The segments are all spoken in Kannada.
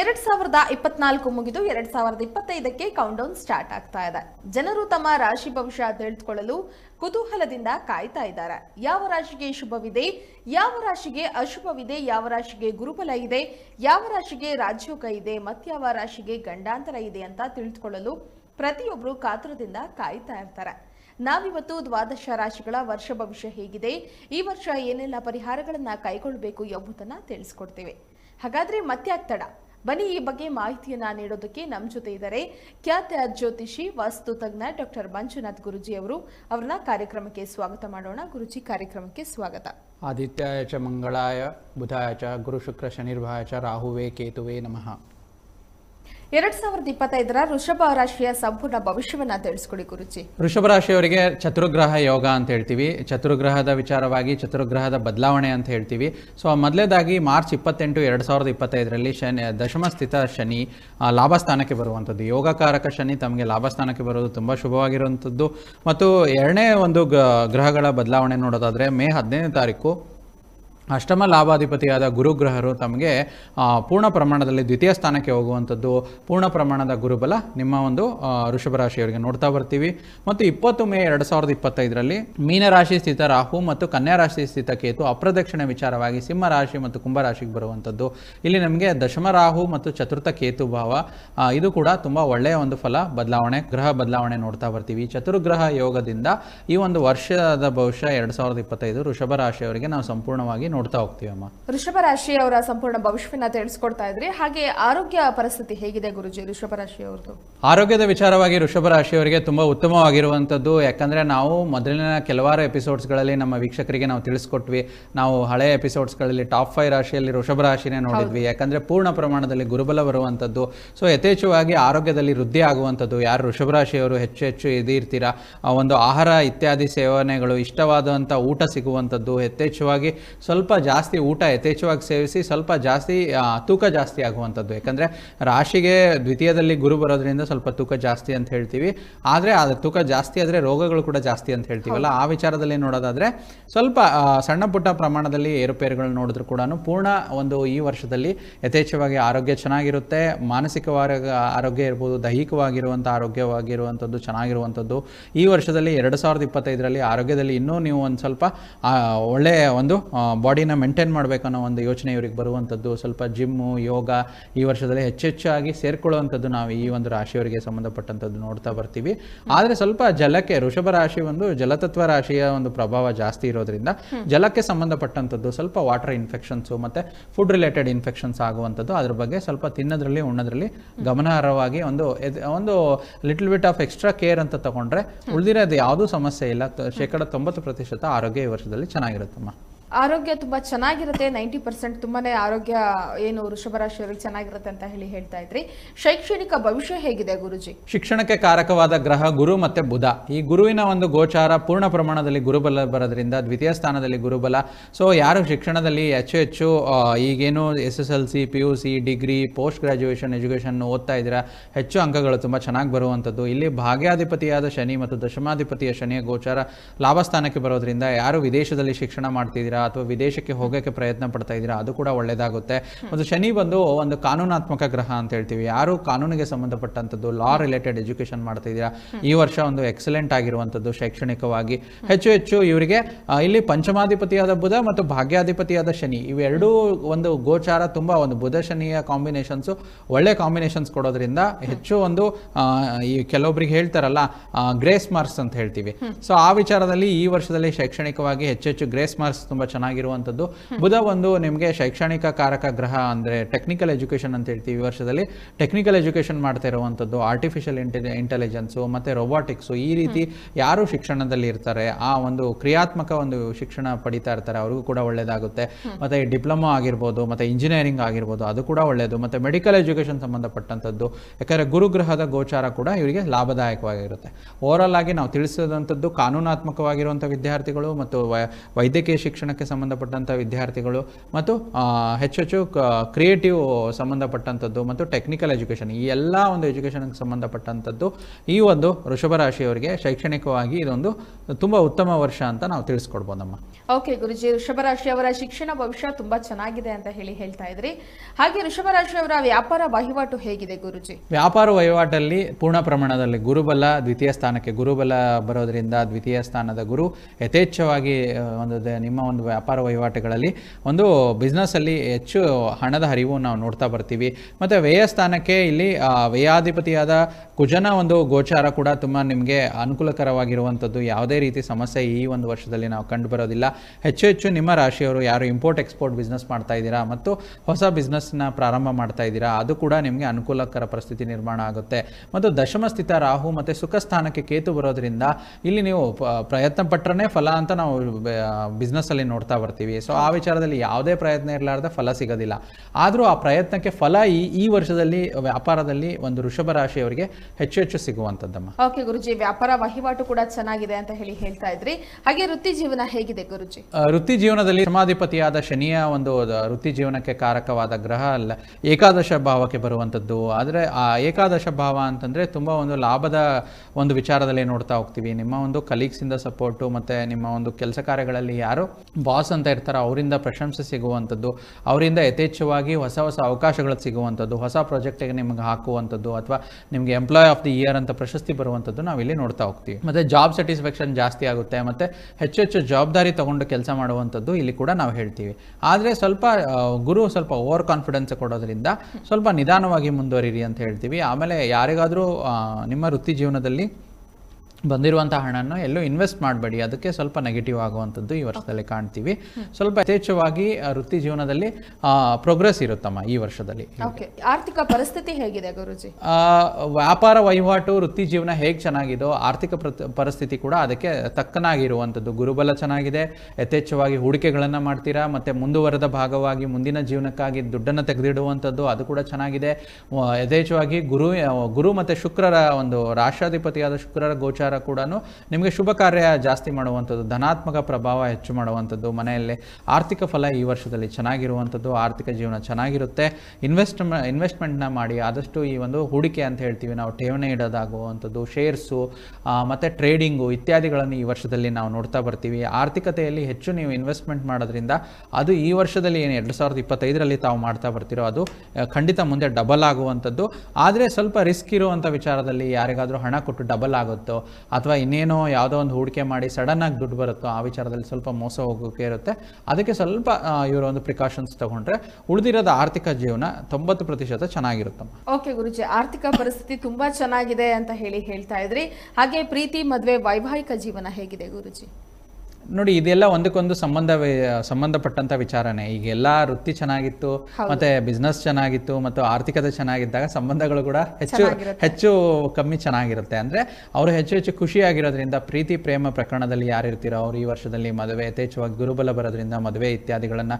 ಎರಡ್ ಸಾವಿರದ ಇಪ್ಪತ್ನಾಲ್ಕು ಮುಗಿದು ಎರಡ್ ಸಾವಿರದ ಇಪ್ಪತ್ತೈದಕ್ಕೆ ಕೌಂಟೌನ್ ಸ್ಟಾರ್ಟ್ ಆಗ್ತಾ ಇದೆ. ಜನರು ತಮ್ಮ ರಾಶಿ ಭವಿಷ್ಯ ತಿಳಿದುಕೊಳ್ಳಲು ಕುತೂಹಲದಿಂದ ಕಾಯ್ತಾ ಇದ್ದಾರೆ. ಯಾವ ರಾಶಿಗೆ ಶುಭವಿದೆ, ಯಾವ ರಾಶಿಗೆ ಅಶುಭವಿದೆ, ಯಾವ ರಾಶಿಗೆ ಗುರುಬಲ ಇದೆ, ಯಾವ ರಾಶಿಗೆ ರಾಜ್ಯೋಗ ಇದೆ ಮತ್ಯಾವ ರಾಶಿಗೆ ಗಂಡಾಂತರ ಇದೆ ಅಂತ ತಿಳಿದುಕೊಳ್ಳಲು ಪ್ರತಿಯೊಬ್ಬರು ಕಾತುರದಿಂದ ಕಾಯ್ತಾ ಇರ್ತಾರೆ. ನಾವಿವತ್ತು ದ್ವಾದಶ ರಾಶಿಗಳ ವರ್ಷ ಭವಿಷ್ಯ ಹೇಗಿದೆ, ಈ ವರ್ಷ ಏನೆಲ್ಲ ಪರಿಹಾರಗಳನ್ನ ಕೈಗೊಳ್ಳಬೇಕು ಎಂಬುದನ್ನ ತಿಳಿಸ್ಕೊಡ್ತೇವೆ. ಹಾಗಾದ್ರೆ ಮತ್ತೆ ತಡ? ಬನ್ನಿ, ಈ ಬಗ್ಗೆ ಮಾಹಿತಿಯನ್ನ ನೀಡೋದಕ್ಕೆ ನಮ್ಮ ಜೊತೆ ಇದ್ದಾರೆ ಖ್ಯಾತ ಜ್ಯೋತಿಷಿ ವಾಸ್ತು ತಜ್ಞ ಡಾಕ್ಟರ್ ಮಂಜುನಾಥ್ ಗುರುಜಿ ಅವರು. ಅವ್ರನ್ನ ಕಾರ್ಯಕ್ರಮಕ್ಕೆ ಸ್ವಾಗತ ಮಾಡೋಣ. ಗುರುಜಿ, ಕಾರ್ಯಕ್ರಮಕ್ಕೆ ಸ್ವಾಗತ. ಆದಿತ್ಯಾಯ ಚ ಮಂಗಳಾಯ, ಬುಧಾಯ ಚ ಗುರು ಶುಕ್ರ ಶನಿರ್ಭಾಯ ಚ ರಾಹುವೇ ಕೇತುವೇ ನಮಃ. ಎರಡ್ ಸಾವಿರದ ಇಪ್ಪತ್ತೈದರ ವೃಷಭ ರಾಶಿಯ ಸಂಪೂರ್ಣ ಭವಿಷ್ಯವನ್ನ ತಿಳಿಸ್ಕೊಡಿ ಗುರುಜಿ. ವೃಷಭ ರಾಶಿಯವರಿಗೆ ಚತುರ್ಗ್ರಹ ಯೋಗ ಅಂತ ಹೇಳ್ತೀವಿ. ಚತುರ್ಗ್ರಹದ ವಿಚಾರವಾಗಿ ಚತುರ್ಗ್ರಹದ ಬದಲಾವಣೆ ಅಂತ ಹೇಳ್ತೀವಿ. ಸೊ ಮೊದಲೇದಾಗಿ ಮಾರ್ಚ್ ಇಪ್ಪತ್ತೆಂಟು ಎರಡ್ ಸಾವಿರದ ಇಪ್ಪತ್ತೈದರಲ್ಲಿ ಶನಿ ದಶಮ ಸ್ಥಿತ ಶನಿ ಲಾಭಸ್ಥಾನಕ್ಕೆ ಬರುವಂಥದ್ದು. ಯೋಗಕಾರಕ ಶನಿ ತಮಗೆ ಲಾಭಸ್ಥಾನಕ್ಕೆ ಬರೋದು ತುಂಬ ಶುಭವಾಗಿರುವಂಥದ್ದು. ಮತ್ತು ಎರಡನೇ ಒಂದು ಗ್ರಹಗಳ ಬದಲಾವಣೆ ನೋಡೋದಾದರೆ ಮೇ ಹದಿನೈದನೇ ತಾರೀಕು ಅಷ್ಟಮ ಲಾಭಾಧಿಪತಿಯಾದ ಗುರುಗ್ರಹರು ತಮಗೆ ಪೂರ್ಣ ಪ್ರಮಾಣದಲ್ಲಿ ದ್ವಿತೀಯ ಸ್ಥಾನಕ್ಕೆ ಹೋಗುವಂಥದ್ದು ಪೂರ್ಣ ಪ್ರಮಾಣದ ಗುರುಬಲ ನಿಮ್ಮ ಒಂದು ಋಷಭ ರಾಶಿಯವರಿಗೆ ನೋಡ್ತಾ ಬರ್ತೀವಿ. ಮತ್ತು ಇಪ್ಪತ್ತು ಮೇ ಎರಡು ಸಾವಿರದ ಇಪ್ಪತ್ತೈದರಲ್ಲಿ ಮೀನರಾಶಿ ಸ್ಥಿತ ರಾಹು ಮತ್ತು ಕನ್ಯಾ ರಾಶಿ ಸ್ಥಿತ ಕೇತು ಅಪ್ರದಕ್ಷಿಣೆ ವಿಚಾರವಾಗಿ ಸಿಂಹ ರಾಶಿ ಮತ್ತು ಕುಂಭರಾಶಿಗೆ ಬರುವಂಥದ್ದು. ಇಲ್ಲಿ ನಮಗೆ ದಶಮ ರಾಹು ಮತ್ತು ಚತುರ್ಥ ಕೇತು ಭಾವ ಇದು ಕೂಡ ತುಂಬ ಒಳ್ಳೆಯ ಒಂದು ಫಲ, ಬದಲಾವಣೆ, ಗ್ರಹ ಬದಲಾವಣೆ ನೋಡ್ತಾ ಬರ್ತೀವಿ. ಚತುರ್ಗ್ರಹ ಯೋಗದಿಂದ ಈ ಒಂದು ವರ್ಷದ ಭವಿಷ್ಯ ಎರಡು ಸಾವಿರದ ಇಪ್ಪತ್ತೈದು ರಾಶಿಯವರಿಗೆ ನಾವು ಸಂಪೂರ್ಣವಾಗಿ ನೋಡ್ತಾ ಹೋಗ್ತೀವಮ್ಮ. ಋಷಭ ರಾಶಿ ಅವರ ಸಂಪೂರ್ಣ ಭವಿಷ್ಯವನ್ನ ತಿಳಿಸ್ಕೊಡ್ತಾ ಇದ್ರಿ. ಹಾಗೆ ಆರೋಗ್ಯ ಪರಿಸ್ಥಿತಿ ಹೇಗಿದೆ ಗುರುಜಿ ಋಷಭ ರಾಶಿ ಅವರದು ಆರೋಗ್ಯದ ವಿಚಾರವಾಗಿ ಋಷಭ ರಾಶಿಯವರಿಗೆ ತುಂಬಾ ಉತ್ತಮವಾಗಿರುವಂಥದ್ದು. ಯಾಕಂದ್ರೆ ನಾವು ಮೊದಲಿನ ಕೆಲವಾರು ಎಪಿಸೋಡ್ಸ್ಗಳಲ್ಲಿ ನಮ್ಮ ವೀಕ್ಷಕರಿಗೆ ನಾವು ತಿಳಿಸ್ಕೊಟ್ವಿ. ನಾವು ಹಳೆಯ ಎಪಿಸೋಡ್ಸ್ಗಳಲ್ಲಿ ಟಾಪ್ ಫೈವ್ ರಾಶಿಯಲ್ಲಿ ಋಷಭ ರಾಶಿನೇ ನೋಡಿದ್ವಿ. ಯಾಕಂದ್ರೆ ಪೂರ್ಣ ಪ್ರಮಾಣದಲ್ಲಿ ಗುರುಬಲ ಬರುವಂತದ್ದು ಸೊ ಯಥೇಚ್ಛವಾಗಿ ಆರೋಗ್ಯದಲ್ಲಿ ವೃದ್ಧಿ ಆಗುವಂಥದ್ದು. ಯಾರು ಋಷಭ ರಾಶಿಯವರು ಹೆಚ್ಚು ಹೆಚ್ಚು ಇದಿರ್ತೀರಾ ಆ ಒಂದು ಆಹಾರ ಇತ್ಯಾದಿ ಸೇವನೆಗಳು ಇಷ್ಟವಾದಂಥ ಊಟ ಸಿಗುವಂಥದ್ದು ಯಥೇಚ್ಛವಾಗಿ ಸ್ವಲ್ಪ ಜಾಸ್ತಿ ಊಟ ಯಥೇಚ್ಛವಾಗಿ ಸೇವಿಸಿ ಸ್ವಲ್ಪ ಜಾಸ್ತಿ ತೂಕ ಜಾಸ್ತಿ ಆಗುವಂಥದ್ದು. ಯಾಕಂದರೆ ರಾಶಿಗೆ ದ್ವಿತೀಯದಲ್ಲಿ ಗುರು ಬರೋದ್ರಿಂದ ಸ್ವಲ್ಪ ತೂಕ ಜಾಸ್ತಿ ಅಂತ ಹೇಳ್ತೀವಿ. ಆದರೆ ಅದು ತೂಕ ಜಾಸ್ತಿ ಆದರೆ ರೋಗಗಳು ಕೂಡ ಜಾಸ್ತಿ ಅಂತ ಹೇಳ್ತೀವಲ್ಲ. ಆ ವಿಚಾರದಲ್ಲಿ ನೋಡೋದಾದರೆ ಸ್ವಲ್ಪ ಸಣ್ಣ ಪುಟ್ಟ ಪ್ರಮಾಣದಲ್ಲಿ ಏರುಪೇರುಗಳು ನೋಡಿದ್ರು ಕೂಡ ಪೂರ್ಣ ಒಂದು ಈ ವರ್ಷದಲ್ಲಿ ಯಥೇಚ್ಛವಾಗಿ ಆರೋಗ್ಯ ಚೆನ್ನಾಗಿರುತ್ತೆ. ಮಾನಸಿಕವಾಗಿ ಆರೋಗ್ಯ ಇರ್ಬೋದು ದೈಹಿಕವಾಗಿರುವಂಥ ಆರೋಗ್ಯವಾಗಿರುವಂಥದ್ದು ಚೆನ್ನಾಗಿರುವಂಥದ್ದು. ಈ ವರ್ಷದಲ್ಲಿ ಎರಡು ಸಾವಿರದ ಇಪ್ಪತ್ತೈದರಲ್ಲಿ ಆರೋಗ್ಯದಲ್ಲಿ ಇನ್ನೂ ನೀವು ಒಂದು ಸ್ವಲ್ಪ ಒಳ್ಳೆಯ ಒಂದು ಬಾಡಿನ ಮೇಂಟೈನ್ ಮಾಡಬೇಕು ಅನ್ನೋ ಒಂದು ಯೋಚನೆ ಇವ್ರಿಗೆ ಬರುವಂಥದ್ದು. ಸ್ವಲ್ಪ ಜಿಮ್ಮು ಯೋಗ ಈ ವರ್ಷದಲ್ಲಿ ಹೆಚ್ಚೆಚ್ಚಾಗಿ ಸೇರ್ಕೊಳ್ಳುವಂಥದ್ದು ನಾವು ಈ ಒಂದು ರಾಶಿಯವರಿಗೆ ಸಂಬಂಧಪಟ್ಟಂಥದ್ದು ನೋಡ್ತಾ ಬರ್ತೀವಿ. ಆದರೆ ಸ್ವಲ್ಪ ಜಲಕ್ಕೆ ಋಷಭ ರಾಶಿ ಒಂದು ಜಲತತ್ವ ರಾಶಿಯ ಒಂದು ಪ್ರಭಾವ ಜಾಸ್ತಿ ಇರೋದ್ರಿಂದ ಜಲಕ್ಕೆ ಸಂಬಂಧಪಟ್ಟಂಥದ್ದು ಸ್ವಲ್ಪ ವಾಟರ್ ಇನ್ಫೆಕ್ಷನ್ಸು ಮತ್ತು ಫುಡ್ ರಿಲೇಟೆಡ್ ಇನ್ಫೆಕ್ಷನ್ಸ್ ಆಗುವಂಥದ್ದು. ಅದ್ರ ಬಗ್ಗೆ ಸ್ವಲ್ಪ ತಿನ್ನೋದ್ರಲ್ಲಿ ಉಣ್ಣೋದ್ರಲ್ಲಿ ಗಮನಾರ್ಹವಾಗಿ ಒಂದು ಒಂದು little bit of extra care ಅಂತ ತಗೊಂಡ್ರೆ ಉಳಿದಿರೋದು ಯಾವುದೂ ಸಮಸ್ಯೆ ಇಲ್ಲ. ಶೇಕಡ ತೊಂಬತ್ತು ಪ್ರತಿಶತ ಆರೋಗ್ಯ ಈ ವರ್ಷದಲ್ಲಿ ಚೆನ್ನಾಗಿರುತ್ತಮ್ಮ. ಆರೋಗ್ಯ ತುಂಬಾ ಚೆನ್ನಾಗಿರುತ್ತೆ. ನೈಂಟಿ ಪರ್ಸೆಂಟ್ ತುಂಬಾನೇ ಆರೋಗ್ಯ ಏನು ವೃಷಭ ರಾಶಿಯವರಿಗೆ ಚೆನ್ನಾಗಿರುತ್ತೆ ಅಂತ ಹೇಳಿ ಹೇಳ್ತಾ ಇದ್ರಿ. ಶೈಕ್ಷಣಿಕ ಭವಿಷ್ಯ ಹೇಗಿದೆ ಗುರುಜಿ? ಶಿಕ್ಷಣಕ್ಕೆ ಕಾರಕವಾದ ಗ್ರಹ ಗುರು ಮತ್ತೆ ಬುಧ. ಈ ಗುರುವಿನ ಒಂದು ಗೋಚಾರ ಪೂರ್ಣ ಪ್ರಮಾಣದಲ್ಲಿ ಗುರುಬಲ ಬರೋದ್ರಿಂದ ದ್ವಿತೀಯ ಸ್ಥಾನದಲ್ಲಿ ಗುರುಬಲ. ಸೊ ಯಾರು ಶಿಕ್ಷಣದಲ್ಲಿ ಹೆಚ್ಚು ಹೆಚ್ಚು ಈಗೇನು S S L C, P U C, degree, post graduation, education ಓದ್ತಾ ಇದ್ದೀರಾ, ಹೆಚ್ಚು ಅಂಕಗಳು ತುಂಬ ಚೆನ್ನಾಗಿ ಬರುವಂಥದ್ದು. ಇಲ್ಲಿ ಭಾಗ್ಯಾಧಿಪತಿಯಾದ ಶನಿ ಮತ್ತು ದಶಮಾಧಿಪತಿಯ ಶನಿಯ ಗೋಚಾರ ಲಾಭಸ್ಥಾನಕ್ಕೆ ಬರೋದ್ರಿಂದ ಯಾರು ವಿದೇಶದಲ್ಲಿ ಶಿಕ್ಷಣ ಮಾಡ್ತಿದ್ದೀರಾ ಅಥವಾ ವಿದೇಶಕ್ಕೆ ಹೋಗೋಕ್ಕೆ ಪ್ರಯತ್ನ ಪಡ್ತಾ ಇದ್ದೀರಾ, ಅದು ಕೂಡ ಒಳ್ಳೆಯದಾಗುತ್ತೆ ಮತ್ತು ಶನಿ ಬಂದು ಒಂದು ಕಾನೂನಾತ್ಮಕ ಗ್ರಹ ಅಂತ ಹೇಳ್ತೀವಿ. ಯಾರು ಕಾನೂನಿಗೆ ಸಂಬಂಧಪಟ್ಟಂಥದ್ದು ಲಾ ರಿಲೇಟೆಡ್ ಎಜುಕೇಶನ್ ಮಾಡ್ತಾ ಇದ್ದೀರಾ, ಈ ವರ್ಷ ಒಂದು ಎಕ್ಸಲೆಂಟ್ ಆಗಿರುವಂಥದ್ದು ಶೈಕ್ಷಣಿಕವಾಗಿ. ಹೆಚ್ಚು ಹೆಚ್ಚು ಇವರಿಗೆ ಇಲ್ಲಿ ಪಂಚಮಾಧಿಪತಿಯಾದ ಬುಧ ಮತ್ತು ಭಾಗ್ಯಾಧಿಪತಿಯಾದ ಶನಿ, ಇವೆರಡೂ ಒಂದು ಗೋಚಾರ, ತುಂಬ ಒಂದು ಬುಧ ಶನಿಯ ಕಾಂಬಿನೇಷನ್ಸು ಒಳ್ಳೆ ಕಾಂಬಿನೇಷನ್ಸ್ ಕೊಡೋದ್ರಿಂದ ಹೆಚ್ಚು ಒಂದು ಈ ಕೆಲವೊಬ್ರಿಗೆ ಹೇಳ್ತಾರಲ್ಲ ಗ್ರೇಸ್ ಮಾರ್ಕ್ಸ್ ಅಂತ ಹೇಳ್ತೀವಿ. ಸೊ ಆ ವಿಚಾರದಲ್ಲಿ ಈ ವರ್ಷದಲ್ಲಿ ಶೈಕ್ಷಣಿಕವಾಗಿ ಹೆಚ್ಚೆಚ್ಚು ಗ್ರೇಸ್ ಮಾರ್ಕ್ಸ್ ತುಂಬ ಚೆನ್ನಾಗಿರುವಂಥದ್ದು. ಬುಧ ಒಂದು ನಿಮಗೆ ಶೈಕ್ಷಣಿಕ ಕಾರಕ ಗ್ರಹ ಅಂದರೆ ಟೆಕ್ನಿಕಲ್ ಎಜುಕೇಷನ್ ಅಂತ ಹೇಳ್ತೀವಿ ಈ ವರ್ಷದಲ್ಲಿ. ಟೆಕ್ನಿಕಲ್ ಎಜುಕೇಷನ್ ಮಾಡ್ತಾ ಇರುವಂಥದ್ದು ಆರ್ಟಿಫಿಷಿಯಲ್ ಇಂಟೆಲಿಜೆನ್ಸು ಮತ್ತು ರೊಬಾಟಿಕ್ಸು ಈ ರೀತಿ ಯಾರು ಶಿಕ್ಷಣದಲ್ಲಿ ಇರ್ತಾರೆ ಆ ಒಂದು ಕ್ರಿಯಾತ್ಮಕ ಒಂದು ಶಿಕ್ಷಣ ಪಡಿತಾ ಇರ್ತಾರೆ ಅವ್ರಿಗೂ ಕೂಡ ಒಳ್ಳೆಯದಾಗುತ್ತೆ ಮತ್ತು ಡಿಪ್ಲೊಮಾ ಆಗಿರ್ಬೋದು ಮತ್ತು ಇಂಜಿನಿಯರಿಂಗ್ ಆಗಿರ್ಬೋದು ಅದು ಕೂಡ ಒಳ್ಳೆಯದು ಮತ್ತು ಮೆಡಿಕಲ್ ಎಜುಕೇಷನ್ ಸಂಬಂಧಪಟ್ಟಂಥದ್ದು ಯಾಕಂದರೆ ಗುರುಗ್ರಹದ ಗೋಚಾರ ಕೂಡ ಇವರಿಗೆ ಲಾಭದಾಯಕವಾಗಿರುತ್ತೆ. ಓವರಾಲ್ ಆಗಿ ನಾವು ತಿಳಿಸಿದಂಥದ್ದು ಕಾನೂನಾತ್ಮಕವಾಗಿರುವಂಥ ವಿದ್ಯಾರ್ಥಿಗಳು ಮತ್ತು ವೈದ್ಯಕೀಯ ಶಿಕ್ಷಣಕ್ಕೆ ಶಿಕ್ಷಣಕ್ಕೆ ಸಂಬಂಧಪಟ್ಟಂಥ ವಿದ್ಯಾರ್ಥಿಗಳು ಮತ್ತು ಹೆಚ್ಚು ಹೆಚ್ಚೆಚ್ಚು ಕ್ರಿಯೇಟಿವ್ ಸಂಬಂಧಪಟ್ಟಂಥದ್ದು ಮತ್ತು ಟೆಕ್ನಿಕಲ್ ಎಜುಕೇಷನ್ ಈ ಎಲ್ಲ ಒಂದು ಎಜುಕೇಷನ್ಗೆ ಸಂಬಂಧಪಟ್ಟಂಥದ್ದು ಈ ಒಂದು ವೃಷಭ ರಾಶಿಯವರಿಗೆ ಶೈಕ್ಷಣಿಕವಾಗಿ ಇದೊಂದು ತುಂಬ ಉತ್ತಮ ವರ್ಷ ಅಂತ ನಾವು ತಿಳಿಸ್ಕೊಡ್ಬೋದಮ್ಮ. ಓಕೆ ಗುರುಜಿ ವೃಷಭ ರಾಶಿಯವರ ಶಿಕ್ಷಣ ಭವಿಷ್ಯ ತುಂಬಾ ಚೆನ್ನಾಗಿದೆ ಅಂತ ಹೇಳಿ ಹೇಳ್ತಾ ಇದ್ರಿ. ಹಾಗೆ ವೃಷಭ ರಾಶಿಯವರ ವ್ಯಾಪಾರ ವಹಿವಾಟು ಹೇಗಿದೆ ಗುರುಜಿ? ವ್ಯಾಪಾರ ವಹಿವಾಟಲ್ಲಿ ಪೂರ್ಣ ಪ್ರಮಾಣದಲ್ಲಿ ಗುರುಬಲ ದ್ವಿತೀಯ ಸ್ಥಾನಕ್ಕೆ ಗುರುಬಲ ಬರೋದ್ರಿಂದ ದ್ವಿತೀಯ ಸ್ಥಾನದ ಗುರು ಯಥೇಚ್ಛವಾಗಿ ಒಂದು ನಿಮ್ಮ ಒಂದು ವ್ಯಾಪಾರ ವಹಿವಾಟುಗಳಲ್ಲಿ ಒಂದು ಬಿಸ್ನೆಸ್ಸಲ್ಲಿ ಹೆಚ್ಚು ಹಣದ ಹರಿವು ನಾವು ನೋಡ್ತಾ ಬರ್ತೀವಿ. ಮತ್ತು ವ್ಯಯ ಸ್ಥಾನಕ್ಕೆ ಇಲ್ಲಿ ವ್ಯಯಾಧಿಪತಿಯಾದ ಕುಜನ ಒಂದು ಗೋಚಾರ ಕೂಡ ತುಂಬ ನಿಮಗೆ ಅನುಕೂಲಕರವಾಗಿರುವಂಥದ್ದು. ಯಾವುದೇ ರೀತಿ ಸಮಸ್ಯೆ ಈ ಒಂದು ವರ್ಷದಲ್ಲಿ ನಾವು ಕಂಡು ಬರೋದಿಲ್ಲ. ಹೆಚ್ಚು ಹೆಚ್ಚು ನಿಮ್ಮ ರಾಶಿಯವರು ಯಾರು ಇಂಪೋರ್ಟ್ ಎಕ್ಸ್ಪೋರ್ಟ್ ಬಿಸ್ನೆಸ್ ಮಾಡ್ತಾ ಇದ್ದೀರಾ ಮತ್ತು ಹೊಸ ಬಿಸ್ನೆಸ್ನ ಪ್ರಾರಂಭ ಮಾಡ್ತಾ ಇದ್ದೀರಾ, ಅದು ಕೂಡ ನಿಮಗೆ ಅನುಕೂಲಕರ ಪರಿಸ್ಥಿತಿ ನಿರ್ಮಾಣ ಆಗುತ್ತೆ. ಮತ್ತು ದಶಮ ಸ್ಥಿತ ರಾಹು ಮತ್ತು ಸುಖ ಸ್ಥಾನಕ್ಕೆ ಕೇತು ಬರೋದ್ರಿಂದ ಇಲ್ಲಿ ನೀವು ಪ್ರಯತ್ನ ಪಟ್ಟರೆ ಫಲ ಅಂತ ನಾವು ಬಿಸ್ನೆಸ್ಸಲ್ಲಿ ನೋಡ್ತಾ ಬರ್ತೀವಿ. ಸೊ ಆ ವಿಚಾರದಲ್ಲಿ ಯಾವುದೇ ಪ್ರಯತ್ನ ಇರಲಾರ್ದ ಫಲ ಸಿಗೋದಿಲ್ಲ. ಆದರೂ ಆ ಪ್ರಯತ್ನಕ್ಕೆ ಫಲ ಈ ಈ ವರ್ಷದಲ್ಲಿ ವ್ಯಾಪಾರದಲ್ಲಿ ಒಂದು ವೃಷಭ ರಾಶಿಯವರಿಗೆ ಹೆಚ್ಚು ಹೆಚ್ಚು ಸಿಗುವಂಥದ್ದಮ್ಮ. ಓಕೆ ಗುರುಜಿ ವ್ಯಾಪಾರ ವಹಿವಾಟು ಕೂಡ ಚೆನ್ನಾಗಿದೆ ಅಂತ ಹೇಳಿ ಹೇಳ್ತಾ ಇದ್ರಿ. ಹಾಗೆ ವೃತ್ತಿ ಜೀವನ ಹೇಗಿದೆ ಗುರುಜಿ? ವೃತ್ತಿ ಜೀವನದಲ್ಲಿ ಸಮಾಧಿಪತಿಯಾದ ಶನಿಯ ಒಂದು ವೃತ್ತಿ ಜೀವನಕ್ಕೆ ಕಾರಕವಾದ ಗ್ರಹ ಅಲ್ಲ ಏಕಾದಶ ಭಾವಕ್ಕೆ ಬರುವಂಥದ್ದು. ಆದರೆ ಆ ಏಕಾದಶ ಭಾವ ಅಂತಂದರೆ ತುಂಬ ಒಂದು ಲಾಭದ ಒಂದು ವಿಚಾರದಲ್ಲಿ ನೋಡ್ತಾ ಹೋಗ್ತೀವಿ. ನಿಮ್ಮ ಒಂದು ಕಲೀಗ್ಸಿಂದ ಸಪೋರ್ಟು ಮತ್ತು ನಿಮ್ಮ ಒಂದು ಕೆಲಸ ಕಾರ್ಯಗಳಲ್ಲಿ ಯಾರು ಬಾಸ್ ಅಂತ ಇರ್ತಾರೆ, ಅವರಿಂದ ಪ್ರಶಂಸೆ ಸಿಗುವಂಥದ್ದು, ಅವರಿಂದ ಯಥೇಚ್ಛವಾಗಿ ಹೊಸ ಹೊಸ ಅವಕಾಶಗಳು ಸಿಗುವಂಥದ್ದು, ಹೊಸ ಪ್ರಾಜೆಕ್ಟಿಗೆ ನಿಮಗೆ ಹಾಕುವಂಥದ್ದು, ಅಥವಾ ನಿಮಗೆ ಎಂಪ್ಲಾಯ್ ಆಫ್ ದಿ ಇಯರ್ ಅಂತ ಪ್ರಶಸ್ತಿ ಬರುವಂಥದ್ದು ನಾವಿಲ್ಲಿ ನೋಡ್ತಾ ಹೋಗ್ತೀವಿ. ಮತ್ತು ಜಾಬ್ ಸ್ಯಾಟಿಸ್ಫ್ಯಾಕ್ಷನ್ ಜಾಸ್ತಿ ಆಗುತ್ತೆ, ಮತ್ತು ಹೆಚ್ಚು ಹೆಚ್ಚು ಜವಾಬ್ದಾರಿ ತಗೊಂಡು ಕೆಲಸ ಮಾಡುವಂಥದ್ದು ಇಲ್ಲಿ ಕೂಡ ನಾವು ಹೇಳ್ತೀವಿ. ಆದರೆ ಸ್ವಲ್ಪ ಗುರು ಸ್ವಲ್ಪ ಓವರ್ ಕಾನ್ಫಿಡೆನ್ಸ್ ಕೊಡೋದ್ರಿಂದ ಸ್ವಲ್ಪ ನಿಧಾನವಾಗಿ ಮುಂದುವರಿರಿ ಅಂತ ಹೇಳ್ತೀವಿ. ಆಮೇಲೆ ಯಾರಿಗಾದರೂ ನಿಮ್ಮ ವೃತ್ತಿ ಜೀವನದಲ್ಲಿ ಬಂದಿರುವಂಥ ಹಣನ ಎಲ್ಲೂ ಇನ್ವೆಸ್ಟ್ ಮಾಡಬೇಡಿ. ಅದಕ್ಕೆ ಸ್ವಲ್ಪ ನೆಗೆಟಿವ್ ಆಗುವಂಥದ್ದು ಈ ವರ್ಷದಲ್ಲಿ ಕಾಣ್ತೀವಿ. ಸ್ವಲ್ಪ ಯಥೇಚ್ಛವಾಗಿ ವೃತ್ತಿ ಜೀವನದಲ್ಲಿ ಪ್ರೋಗ್ರೆಸ್ ಇರುತ್ತಮ್ಮ ಈ ವರ್ಷದಲ್ಲಿ. ಆರ್ಥಿಕ ಪರಿಸ್ಥಿತಿ ಹೇಗಿದೆ ಗುರುಜಿ? ವ್ಯಾಪಾರ ವಹಿವಾಟು ವೃತ್ತಿ ಜೀವನ ಹೇಗೆ ಚೆನ್ನಾಗಿದೋ ಆರ್ಥಿಕ ಪರಿಸ್ಥಿತಿ ಕೂಡ ಅದಕ್ಕೆ ತಕ್ಕನಾಗಿರುವಂಥದ್ದು. ಗುರುಬಲ ಚೆನ್ನಾಗಿದೆ. ಯಥೇಚ್ಛವಾಗಿ ಹೂಡಿಕೆಗಳನ್ನು ಮಾಡ್ತೀರಾ ಮತ್ತೆ ಮುಂದುವರೆದ ಭಾಗವಾಗಿ ಮುಂದಿನ ಜೀವನಕ್ಕಾಗಿ ದುಡ್ಡನ್ನು ತೆಗೆದಿಡುವಂಥದ್ದು ಅದು ಕೂಡ ಚೆನ್ನಾಗಿದೆ. ಯಥೇಚ್ಛವಾಗಿ ಗುರು ಗುರು ಮತ್ತು ಶುಕ್ರರ ಒಂದು ರಾಷ್ಟ್ರಾಧಿಪತಿಯಾದ ಶುಕ್ರರ ಗೋಚಾರ ಕೂಡ ನಿಮಗೆ ಶುಭ ಕಾರ್ಯ ಜಾಸ್ತಿ ಮಾಡುವಂಥದ್ದು, ಧನಾತ್ಮಕ ಪ್ರಭಾವ ಹೆಚ್ಚು ಮಾಡುವಂಥದ್ದು, ಮನೆಯಲ್ಲಿ ಆರ್ಥಿಕ ಫಲ ಈ ವರ್ಷದಲ್ಲಿ ಚೆನ್ನಾಗಿರುವಂಥದ್ದು, ಆರ್ಥಿಕ ಜೀವನ ಚೆನ್ನಾಗಿರುತ್ತೆ. ಇನ್ವೆಸ್ಟ್ ಇನ್ವೆಸ್ಟ್ಮೆಂಟ್ನ ಮಾಡಿ ಆದಷ್ಟು ಈ ಒಂದು ಹೂಡಿಕೆ ಅಂತ ಹೇಳ್ತೀವಿ ನಾವು, ಠೇವಣಿ ಇಡೋದಾಗುವಂಥದ್ದು ಶೇರ್ಸು ಮತ್ತು ಟ್ರೇಡಿಂಗು ಇತ್ಯಾದಿಗಳನ್ನು ಈ ವರ್ಷದಲ್ಲಿ ನಾವು ನೋಡ್ತಾ ಬರ್ತೀವಿ. ಆರ್ಥಿಕತೆಯಲ್ಲಿ ಹೆಚ್ಚು ನೀವು ಇನ್ವೆಸ್ಟ್ಮೆಂಟ್ ಮಾಡೋದ್ರಿಂದ ಅದು ಈ ವರ್ಷದಲ್ಲಿ ಏನು ಎರಡು ಸಾವಿರದ ಇಪ್ಪತ್ತೈದರಲ್ಲಿ ತಾವು ಮಾಡ್ತಾ ಬರ್ತಿರೋ ಅದು ಖಂಡಿತ ಮುಂದೆ ಡಬಲ್ ಆಗುವಂಥದ್ದು. ಆದರೆ ಸ್ವಲ್ಪ ರಿಸ್ಕ್ ಇರುವಂಥ ವಿಚಾರದಲ್ಲಿ ಯಾರಿಗಾದರೂ ಹಣ ಕೊಟ್ಟು ಡಬಲ್ ಆಗುತ್ತೋ ಅಥವಾ ಇನ್ನೇನೋ ಯಾವುದೋ ಒಂದು ಹೂಡಿಕೆ ಮಾಡಿ ಸಡನ್ ಆಗಿ ದುಡ್ಡು ಬರುತ್ತೋ ಆ ವಿಚಾರದಲ್ಲಿ ಸ್ವಲ್ಪ ಮೋಸ ಹೋಗೋಕೆ ಇರುತ್ತೆ. ಅದಕ್ಕೆ ಸ್ವಲ್ಪ ಇವರು ಒಂದು ಪ್ರಿಕಾಷನ್ಸ್ ತಗೊಂಡ್ರೆ ಉಳಿದಿರೋದು ಆರ್ಥಿಕ ಜೀವನ ತೊಂಬತ್ತು ಪ್ರತಿಶತ ಚೆನ್ನಾಗಿರುತ್ತೆ ಓಕೆ ಗುರುಜಿ, ಆರ್ಥಿಕ ಪರಿಸ್ಥಿತಿ ತುಂಬಾ ಚೆನ್ನಾಗಿದೆ ಅಂತ ಹೇಳಿ ಹೇಳ್ತಾ ಇದ್ರಿ. ಹಾಗೆ ಪ್ರೀತಿ, ಮದುವೆ, ವೈವಾಹಿಕ ಜೀವನ ಹೇಗಿದೆ ಗುರುಜಿ? ನೋಡಿ ಇದೆಲ್ಲ ಒಂದಕ್ಕೊಂದು ಸಂಬಂಧ ಸಂಬಂಧಪಟ್ಟಂತ ವಿಚಾರನೇ ಈಗ ಎಲ್ಲ ವೃತ್ತಿ ಚೆನ್ನಾಗಿತ್ತು ಮತ್ತೆ ಬಿಸ್ನೆಸ್ ಚೆನ್ನಾಗಿತ್ತು ಮತ್ತು ಆರ್ಥಿಕತೆ ಚೆನ್ನಾಗಿದ್ದಾಗ ಸಂಬಂಧಗಳು ಕೂಡ ಹೆಚ್ಚು ಹೆಚ್ಚು ಕಮ್ಮಿ ಚೆನ್ನಾಗಿರುತ್ತೆ. ಅಂದ್ರೆ ಅವರು ಹೆಚ್ಚು ಹೆಚ್ಚು ಖುಷಿಯಾಗಿರೋದ್ರಿಂದ ಪ್ರೀತಿ ಪ್ರೇಮ ಪ್ರಕರಣದಲ್ಲಿ ಯಾರಿರ್ತೀರೋ ಅವರು ಈ ವರ್ಷದಲ್ಲಿ ಮದುವೆ ಯಥೇಚ್ಛವಾಗಿ ಗುರುಬಲ ಬರೋದ್ರಿಂದ ಮದುವೆ ಇತ್ಯಾದಿಗಳನ್ನ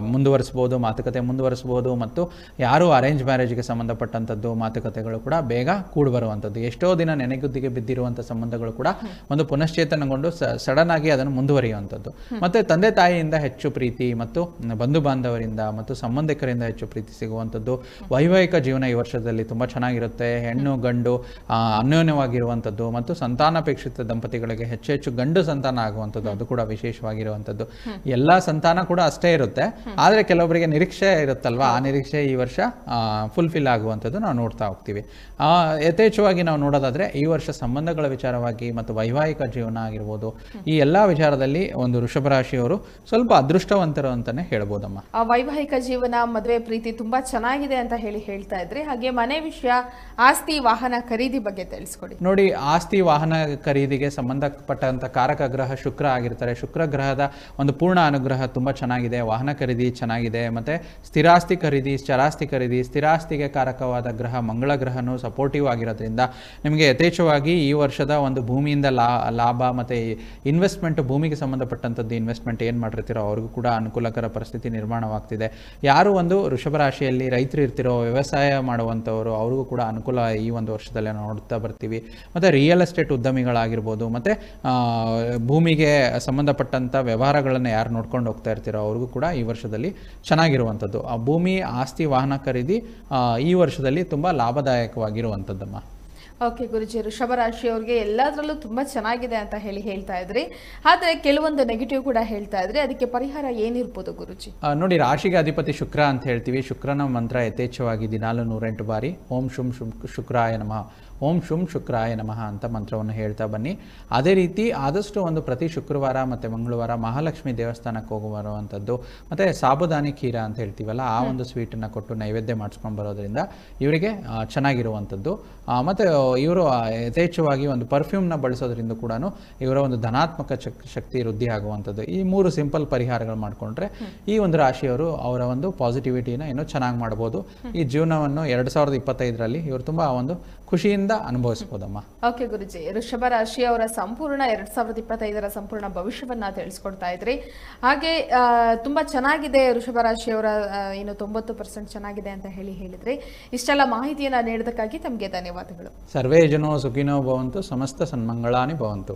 ಮುಂದುವರಿಸ್ಬೋದು ಮಾತುಕತೆ ಮುಂದುವರಿಸ್ಬೋದು ಮತ್ತು ಯಾರು ಅರೇಂಜ್ ಮ್ಯಾರೇಜ್ಗೆ ಸಂಬಂಧಪಟ್ಟಂಥದ್ದು ಮಾತುಕತೆಗಳು ಕೂಡ ಬೇಗ ಕೂಡಿ ಬರುವಂಥದ್ದು ಎಷ್ಟೋ ದಿನ ನೆನೆಗುದ್ದಿಗೆ ಬಿದ್ದಿರುವಂಥ ಸಂಬಂಧಗಳು ಕೂಡ ಒಂದು ಪುನಶ್ಚೇತನಗೊಂಡು ಸಡನ್ ಆಗಿ ಅದನ್ನು ಮುಂದುವರಿಯುವಂಥದ್ದು. ಮತ್ತೆ ತಂದೆ ತಾಯಿಯಿಂದ ಹೆಚ್ಚು ಪ್ರೀತಿ ಮತ್ತು ಬಂಧು ಬಾಂಧವರಿಂದ ಮತ್ತು ಸಂಬಂಧಿಕರಿಂದ ಹೆಚ್ಚು ಪ್ರೀತಿ ಸಿಗುವಂಥದ್ದು. ವೈವಾಹಿಕ ಜೀವನ ಈ ವರ್ಷದಲ್ಲಿ ತುಂಬ ಚೆನ್ನಾಗಿರುತ್ತೆ. ಹೆಣ್ಣು, ಗಂಡು ಅನ್ಯೋನ್ಯವಾಗಿರುವಂಥದ್ದು ಮತ್ತು ಸಂತಾನಾಪೇಕ್ಷಿತ ದಂಪತಿಗಳಿಗೆ ಹೆಚ್ಚು ಹೆಚ್ಚು ಗಂಡು ಸಂತಾನ ಆಗುವಂಥದ್ದು ಅದು ಕೂಡ ವಿಶೇಷವಾಗಿರುವಂಥದ್ದು. ಎಲ್ಲ ಸಂತಾನ ಕೂಡ ಅಷ್ಟೇ ಇರುತ್ತೆ. ಆದರೆ ಕೆಲವೊಬ್ಬರಿಗೆ ನಿರೀಕ್ಷೆ ಇರುತ್ತಲ್ವಾ? ಆ ನಿರೀಕ್ಷೆ ಈ ವರ್ಷ ಫುಲ್ಫಿಲ್ ಆಗುವಂಥದ್ದು ನಾವು ನೋಡ್ತಾ ಹೋಗ್ತೀವಿ. ಯಥೇಚ್ಛವಾಗಿ ನಾವು ನೋಡೋದಾದರೆ ಈ ವರ್ಷ ಸಂಬಂಧಗಳ ವಿಚಾರವಾಗಿ ಮತ್ತು ವೈವಾಹಿಕ ಜೀವನ ಆಗಿರ್ಬೋದು. ಈ ಎಲ್ಲ ವಿಚಾರದಲ್ಲಿ ಒಂದು ವೃಷಭ ರಾಶಿಯವರು ಸ್ವಲ್ಪ ಅದೃಷ್ಟವಂತರು ಅಂತಾನೆ ಹೇಳ್ಬೋದಮ್ಮ. ಆ ವೈವಾಹಿಕ ಜೀವನ ಮದುವೆ ಪ್ರೀತಿ ತುಂಬಾ ಚೆನ್ನಾಗಿದೆ ಅಂತ ಹೇಳಿ ಹೇಳ್ತಾ ಇದ್ರಿ ಹಾಗೆ ಮನೆ ವಿಷಯ ಆಸ್ತಿ ವಾಹನ ಖರೀದಿ ಬಗ್ಗೆ ತಿಳಿಸ್ಕೊಡಿ. ನೋಡಿ ಆಸ್ತಿ ವಾಹನ ಖರೀದಿಗೆ ಸಂಬಂಧಪಟ್ಟಂತ ಕಾರಕ ಗ್ರಹ ಶುಕ್ರ ಆಗಿರ್ತಾರೆ. ಶುಕ್ರ ಗ್ರಹದ ಒಂದು ಪೂರ್ಣ ಅನುಗ್ರಹ ತುಂಬಾ ಚೆನ್ನಾಗಿದೆ. ವಾಹನ ಖರೀದಿ ಚೆನ್ನಾಗಿದೆ. ಮತ್ತೆ ಸ್ಥಿರಾಸ್ತಿ ಖರೀದಿ ಚರಾಸ್ತಿ ಖರೀದಿ ಸ್ಥಿರಾಸ್ತಿಗೆ ಕಾರಕವಾದ ಗ್ರಹ ಮಂಗಳ ಗ್ರಹನು ಸಪೋರ್ಟಿವ್ ಆಗಿರೋದ್ರಿಂದ ನಿಮಗೆ ಯಥೇಚ್ಛವಾಗಿ ಈ ವರ್ಷದ ಒಂದು ಭೂಮಿಯಿಂದ ಲಾ ಲಾಭ ಮತ್ತೆ ಇನ್ವೆಸ್ಟ್ಮೆಂಟ್ ಇನ್ವೆಸ್ಟ್ಮೆಂಟ್ ಭೂಮಿಗೆ ಸಂಬಂಧಪಟ್ಟಂಥದ್ದು ಇನ್ವೆಸ್ಟ್ಮೆಂಟ್ ಏನು ಮಾಡಿರ್ತೀರೋ ಅವ್ರಿಗೂ ಕೂಡ ಅನುಕೂಲಕರ ಪರಿಸ್ಥಿತಿ ನಿರ್ಮಾಣವಾಗ್ತಿದೆ. ಯಾರು ಒಂದು ವೃಷಭ ರಾಶಿಯಲ್ಲಿ ರೈತರು ಇರ್ತಿರೋ, ವ್ಯವಸಾಯ ಮಾಡುವಂಥವರು ಅವ್ರಿಗೂ ಕೂಡ ಅನುಕೂಲ ಈ ಒಂದು ವರ್ಷದಲ್ಲಿ ನೋಡ್ತಾ ಬರ್ತೀವಿ. ಮತ್ತು ರಿಯಲ್ ಎಸ್ಟೇಟ್ ಉದ್ಯಮಿಗಳಾಗಿರ್ಬೋದು, ಮತ್ತು ಭೂಮಿಗೆ ಸಂಬಂಧಪಟ್ಟಂಥ ವ್ಯವಹಾರಗಳನ್ನು ಯಾರು ನೋಡ್ಕೊಂಡು ಹೋಗ್ತಾ ಇರ್ತೀರೋ ಅವ್ರಿಗೂ ಕೂಡ ಈ ವರ್ಷದಲ್ಲಿ ಚೆನ್ನಾಗಿರುವಂಥದ್ದು. ಆ ಭೂಮಿ, ಆಸ್ತಿ, ವಾಹನ ಖರೀದಿ ಈ ವರ್ಷದಲ್ಲಿ ತುಂಬ ಲಾಭದಾಯಕವಾಗಿರುವಂಥದ್ದಮ್ಮ. ಓಕೆ ಗುರುಜಿ ವೃಷಭ ರಾಶಿಯವ್ರಿಗೆ ಎಲ್ಲದರಲ್ಲೂ ತುಂಬ ಚೆನ್ನಾಗಿದೆ ಅಂತ ಹೇಳಿ ಹೇಳ್ತಾ ಇದ್ರಿ. ಆದರೆ ಕೆಲವೊಂದು ನೆಗೆಟಿವ್ ಕೂಡ ಹೇಳ್ತಾ ಇದ್ರಿ. ಅದಕ್ಕೆ ಪರಿಹಾರ ಏನಿರ್ಬೋದು ಗುರುಜಿ? ನೋಡಿ ರಾಶಿಗೆ ಅಧಿಪತಿ ಶುಕ್ರ ಅಂತ ಹೇಳ್ತೀವಿ. ಶುಕ್ರನ ಮಂತ್ರ ಯಥೇಚ್ಛವಾಗಿ ದಿನಾಲು ನೂರೆಂಟು ಬಾರಿ ಓಂ ಶುಂ ಶುಂ ಶುಕ್ರಾಯ ನಮಃ ಓಂ ಶುಂ ಶುಕ್ರಾಯ ನಮಃ ಅಂತ ಮಂತ್ರವನ್ನು ಹೇಳ್ತಾ ಬನ್ನಿ. ಅದೇ ರೀತಿ ಆದಷ್ಟು ಒಂದು ಪ್ರತಿ ಶುಕ್ರವಾರ ಮತ್ತು ಮಂಗಳವಾರ ಮಹಾಲಕ್ಷ್ಮಿ ದೇವಸ್ಥಾನಕ್ಕೆ ಹೋಗಿ ಬರುವಂಥದ್ದು ಮತ್ತು ಸಾಬುದಾನಿ ಖೀರ ಅಂತ ಹೇಳ್ತೀವಲ್ಲ ಆ ಒಂದು ಸ್ವೀಟನ್ನು ಕೊಟ್ಟು ನೈವೇದ್ಯ ಮಾಡಿಸ್ಕೊಂಡು ಬರೋದ್ರಿಂದ ಇವರಿಗೆ ಚೆನ್ನಾಗಿರುವಂಥದ್ದು. ಮತ್ತು ಇವರು ಯಥೇಚ್ಛವಾಗಿ ಒಂದು ಪರ್ಫ್ಯೂಮ್ನ ಬಳಸೋದ್ರಿಂದ ಕೂಡ ಇವರ ಒಂದು ಧನಾತ್ಮಕ ಶಕ್- ಶಕ್ತಿ ವೃದ್ಧಿ ಆಗುವಂಥದ್ದು. ಈ ಮೂರು ಸಿಂಪಲ್ ಪರಿಹಾರಗಳು ಮಾಡಿಕೊಂಡ್ರೆ ಈ ಒಂದು ರಾಶಿಯವರು ಅವರ ಒಂದು ಪಾಸಿಟಿವಿಟಿನ ಇನ್ನೂ ಚೆನ್ನಾಗಿ ಮಾಡ್ಬೋದು. ಈ ಜೀವನವನ್ನು ಎರಡು ಸಾವಿರದ ಇಪ್ಪತ್ತೈದರಲ್ಲಿ ಇವರು ತುಂಬ ಒಂದು ಖುಷಿಯಿಂದ ಅನುಭವಿಸ್ಬೋದಮ್ಮ. ಓಕೆ ಗುರುಜಿ. ವೃಷಭ ರಾಶಿಯವರ ಸಂಪೂರ್ಣ ಎರಡ್ ಸಾವಿರದ ಇಪ್ಪತ್ತೈದರ ಸಂಪೂರ್ಣ ಭವಿಷ್ಯವನ್ನ ತಿಳಿಸ್ಕೊಡ್ತಾ ಇದ್ರಿ. ಹಾಗೆ ತುಂಬಾ ಚೆನ್ನಾಗಿದೆ ಋಷಭ ರಾಶಿಯವರ ಏನು ತೊಂಬತ್ತು ಪರ್ಸೆಂಟ್ ಚೆನ್ನಾಗಿದೆ ಅಂತ ಹೇಳಿ ಹೇಳಿದ್ರಿ. ಇಷ್ಟೆಲ್ಲ ಮಾಹಿತಿಯನ್ನ ನೀಡೋದಕ್ಕಾಗಿ ತಮಗೆ ಧನ್ಯವಾದಗಳು. ಸರ್ವೇ ಜನೋ ಸುಖಿನೋ ಭವಂತು ಸಮಸ್ತ ಸನ್ಮಂಗಳಾನಿ ಭವಂತು.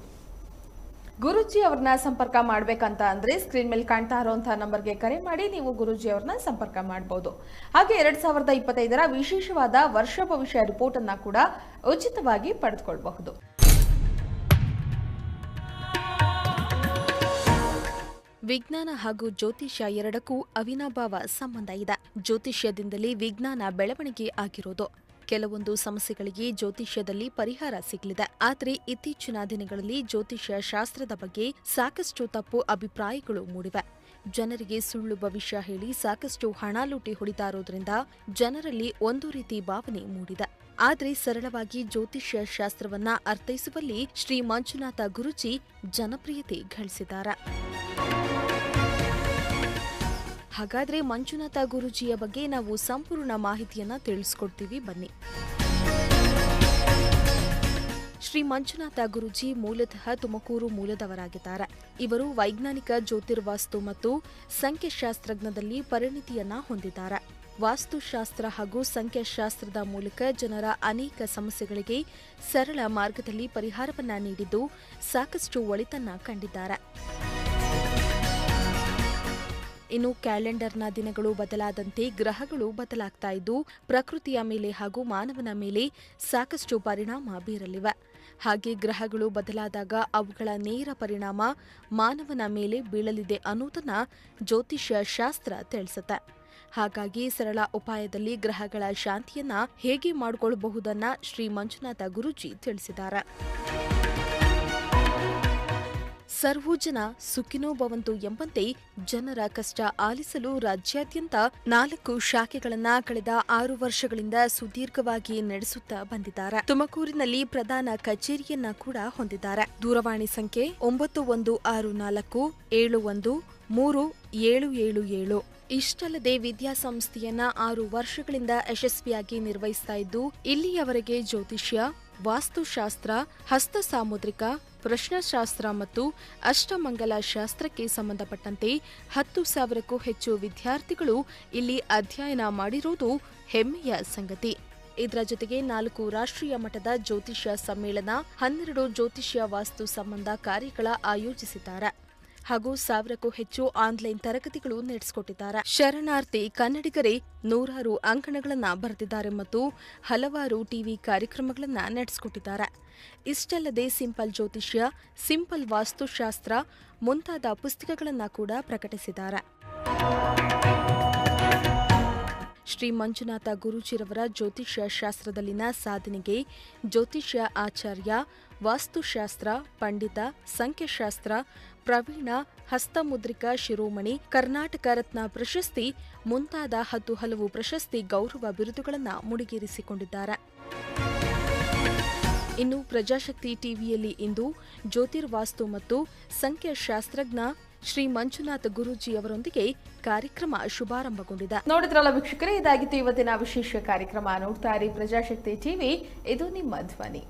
ಗುರುಜಿ ಅವ್ರನ್ನ ಸಂಪರ್ಕ ಮಾಡ್ಬೇಕಂತ ಅಂದ್ರೆ ಸ್ಕ್ರೀನ್ ಮೇಲೆ ಕಾಣ್ತಾ ಇರುವಂತಹ ನಂಬರ್ಗೆ ಕರೆ ಮಾಡಿ ನೀವು ಗುರುಜಿ ಅವ್ರನ್ನ ಸಂಪರ್ಕ ಮಾಡಬಹುದು ಹಾಗೆ ಎರಡ್ ಸಾವಿರದ ಇಪ್ಪತ್ತೈದರ ವಿಶೇಷವಾದ ವರ್ಷ ಭವಿಷ್ಯ ರಿಪೋರ್ಟ್ ಅನ್ನ ಕೂಡ ಉಚಿತವಾಗಿ ಪಡೆದುಕೊಳ್ಳಬಹುದು ವಿಜ್ಞಾನ ಹಾಗೂ ಜ್ಯೋತಿಷ್ಯ ಎರಡಕ್ಕೂ ಅವಿನಾಭಾವ ಸಂಬಂಧ ಇದೆ. ಜ್ಯೋತಿಷ್ಯದಿಂದಲೇ ವಿಜ್ಞಾನ ಬೆಳವಣಿಗೆ ಆಗಿರೋದು. ಕೆಲವೊಂದು ಸಮಸ್ಯೆಗಳಿಗೆ ಜ್ಯೋತಿಷ್ಯದಲ್ಲಿ ಪರಿಹಾರ ಸಿಗಲಿದೆ. ಆದರೆ ಇತ್ತೀಚಿನ ದಿನಗಳಲ್ಲಿ ಜ್ಯೋತಿಷ್ಯ ಶಾಸ್ತ್ರದ ಬಗ್ಗೆ ಸಾಕಷ್ಟು ತಪ್ಪು ಅಭಿಪ್ರಾಯಗಳು ಮೂಡಿವೆ. ಜನರಿಗೆ ಸುಳ್ಳು ಭವಿಷ್ಯ ಹೇಳಿ ಸಾಕಷ್ಟು ಹಣ ಲೂಟಿ ಹೊಡಿತಾರೋದ್ರಿಂದ ಜನರಲ್ಲಿ ಒಂದು ರೀತಿ ಭಾವನೆ ಮೂಡಿದೆ. ಆದರೆ ಸರಳವಾಗಿ ಜ್ಯೋತಿಷ್ಯ ಶಾಸ್ತ್ರವನ್ನ ಅರ್ಥೈಸುವಲ್ಲಿ ಶ್ರೀ ಮಂಜುನಾಥ ಗುರುಜಿ ಜನಪ್ರಿಯತೆ ಗಳಿಸಿದ್ದಾರೆ. ಹಾಗಾದ್ರೆ ಮಂಜುನಾಥ ಗುರುಜಿಯ ಬಗ್ಗೆ ನಾವು ಸಂಪೂರ್ಣ ಮಾಹಿತಿಯನ್ನ ತಿಳಿಸ್ಕೊಡ್ತೀವಿ. ಬನ್ನಿ. ಶ್ರೀ ಮಂಜುನಾಥ ಗುರುಜಿ ಮೂಲತಃ ತುಮಕೂರು ಮೂಲದವರಾಗಿದ್ದಾರೆ. ಇವರು ವೈಜ್ಞಾನಿಕ, ಜ್ಯೋತಿರ್ವಾಸ್ತು ಮತ್ತು ಸಂಖ್ಯಾಶಾಸ್ತ್ರಜ್ಞದಲ್ಲಿ ಪರಿಣಿತಿಯನ್ನ ಹೊಂದಿದ್ದಾರೆ. ವಾಸ್ತುಶಾಸ್ತ್ರ ಹಾಗೂ ಸಂಖ್ಯಾಶಾಸ್ತ್ರದ ಮೂಲಕ ಜನರ ಅನೇಕ ಸಮಸ್ಯೆಗಳಿಗೆ ಸರಳ ಮಾರ್ಗದಲ್ಲಿ ಪರಿಹಾರವನ್ನ ನೀಡಿದ್ದು ಸಾಕಷ್ಟು ಒಳಿತನ್ನ ಕಂಡಿದ್ದಾರೆ. ಇನ್ನು ಕ್ಯಾಲೆಂಡರ್ನ ದಿನಗಳು ಬದಲಾದಂತೆ ಗ್ರಹಗಳು ಬದಲಾಗ್ತಾ ಇದ್ದು, ಪ್ರಕೃತಿಯ ಮೇಲೆ ಹಾಗೂ ಮಾನವನ ಮೇಲೆ ಸಾಕಷ್ಟು ಪರಿಣಾಮ ಬೀರಲಿವೆ. ಹಾಗೆ ಗ್ರಹಗಳು ಬದಲಾದಾಗ ಅವುಗಳ ನೇರ ಪರಿಣಾಮ ಮಾನವನ ಮೇಲೆ ಬೀಳಲಿದೆ ಅನ್ನೋದನ್ನ ಜ್ಯೋತಿಷ್ಯ ಶಾಸ್ತ್ರ ತಿಳಿಸುತ್ತೆ. ಹಾಗಾಗಿ ಸರಳ ಉಪಾಯದಲ್ಲಿ ಗ್ರಹಗಳ ಶಾಂತಿಯನ್ನ ಹೇಗೆ ಮಾಡಿಕೊಳ್ಳಬಹುದನ್ನ ಶ್ರೀ ಮಂಜುನಾಥ ಗುರುಜಿ ತಿಳಿಸಿದ್ದಾರೆ. ಸರ್ವೂ ಜನ ಸುಖಿನೋ ಭವಂತು ಎಂಬಂತೆ ಜನರ ಕಷ್ಟ ಆಲಿಸಲು ರಾಜ್ಯಾದ್ಯಂತ ನಾಲ್ಕು ಶಾಖೆಗಳನ್ನ ಕಳೆದ ಆರು ವರ್ಷಗಳಿಂದ ಸುದೀರ್ಘವಾಗಿ ನಡೆಸುತ್ತಾ ಬಂದಿದ್ದಾರೆ. ತುಮಕೂರಿನಲ್ಲಿ ಪ್ರಧಾನ ಕಚೇರಿಯನ್ನ ಕೂಡ ಹೊಂದಿದ್ದಾರೆ. ದೂರವಾಣಿ ಸಂಖ್ಯೆ ಒಂಬತ್ತು ಒಂದು ಆರು ನಾಲ್ಕು ಏಳು ಒಂದು ಮೂರು ಏಳು ಏಳು ಏಳು. ಇಷ್ಟಲ್ಲದೆ ವಿದ್ಯಾಸಂಸ್ಥೆಯನ್ನ ಆರು ವರ್ಷಗಳಿಂದ ಯಶಸ್ವಿಯಾಗಿ ನಿರ್ವಹಿಸ್ತಾ ಇದ್ದು, ಇಲ್ಲಿಯವರೆಗೆ ಜ್ಯೋತಿಷ್ಯ, ವಾಸ್ತುಶಾಸ್ತ್ರ ಹಸ್ತ ಸಾಮುದ್ರಿಕ ಪ್ರಶ್ನಶಾಸ್ತ್ರ ಮತ್ತು ಅಷ್ಟಮಂಗಲ ಶಾಸ್ತ್ರಕ್ಕೆ ಸಂಬಂಧಪಟ್ಟಂತೆ ಹತ್ತು ಸಾವಿರಕ್ಕೂ ಹೆಚ್ಚು ವಿದ್ಯಾರ್ಥಿಗಳು ಇಲ್ಲಿ ಅಧ್ಯಯನ ಮಾಡಿರುವುದು ಹೆಮ್ಮೆಯ ಸಂಗತಿ. ಇದರ ಜೊತೆಗೆ ನಾಲ್ಕು ರಾಷ್ಟ್ರೀಯ ಮಟ್ಟದ ಜ್ಯೋತಿಷ್ಯ ಸಮ್ಮೇಳನ, ಹನ್ನೆರಡು ಜ್ಯೋತಿಷ್ಯ ವಾಸ್ತು ಸಂಬಂಧ ಕಾರ್ಯಗಳ ಆಯೋಜಿಸಿದ್ದಾರೆ. ಹಾಗೂ ಸಾವಿರಕ್ಕೂ ಹೆಚ್ಚು ಆನ್ಲೈನ್ ತರಗತಿಗಳು ನಡೆಸಿಕೊಟ್ಟಿದ್ದಾರೆ. ಶರಣಾರ್ಥಿ ಕನ್ನಡಿಗರೇ, ನೂರಾರು ಅಂಕಣಗಳನ್ನು ಬರೆದಿದ್ದಾರೆ ಮತ್ತು ಹಲವಾರು ಟಿವಿ ಕಾರ್ಯಕ್ರಮಗಳನ್ನು ನಡೆಸಿಕೊಟ್ಟಿದ್ದಾರೆ. ಇಷ್ಟಲ್ಲದೆ ಸಿಂಪಲ್ ಜ್ಯೋತಿಷ್ಯ, ಸಿಂಪಲ್ ವಾಸ್ತುಶಾಸ್ತ್ರ ಮುಂತಾದ ಪುಸ್ತಕಗಳನ್ನು ಕೂಡ ಪ್ರಕಟಿಸಿದ್ದಾರೆ. ಶ್ರೀ ಮಂಜುನಾಥ ಗುರುಜಿರವರ ಜ್ಯೋತಿಷ್ಯ ಶಾಸ್ತ್ರದಲ್ಲಿನ ಸಾಧನೆಗೆ ಜ್ಯೋತಿಷ್ಯ ಆಚಾರ್ಯ, ವಾಸ್ತುಶಾಸ್ತ್ರ, ಪಂಡಿತ, ಸಂಖ್ಯಾಶಾಸ್ತ್ರ ಪ್ರವೀಣ ಹಸ್ತಮುದ್ರಿಕಾ ಶಿರೋಮಣಿ, ಕರ್ನಾಟಕ ರತ್ನ ಪ್ರಶಸ್ತಿ, ಮುಂತಾದ ಹತ್ತು ಹಲವು ಪ್ರಶಸ್ತಿ ಗೌರವ ಬಿರುದುಗಳನ್ನು ಮುಡಿಗೇರಿಸಿಕೊಂಡಿದ್ದಾರೆ. ಇನ್ನು ಪ್ರಜಾಶಕ್ತಿ ಟಿವಿಯಲ್ಲಿ ಇಂದು ಜ್ಯೋತಿರ್ವಾಸ್ತು ಮತ್ತು ಸಂಖ್ಯಾಶಾಸ್ತ್ರಜ್ಞ ಶ್ರೀ ಮಂಜುನಾಥ್ ಗುರೂಜಿ ಅವರೊಂದಿಗೆ ಕಾರ್ಯಕ್ರಮ ಶುಭಾರಂಭಗೊಂಡಿದೆ. ನೋಡಿದ್ರಲ್ಲ ವೀಕ್ಷಕರೇ, ಇದಾಗಿತ್ತು ಇವತ್ತಿನ ವಿಶೇಷ ಕಾರ್ಯಕ್ರಮ. ನೋಡ್ತಾ ಇರಿ ಪ್ರಜಾಶಕ್ತಿ ಟಿವಿ, ಇದು ನಿಮ್ಮ ಧ್ವನಿ.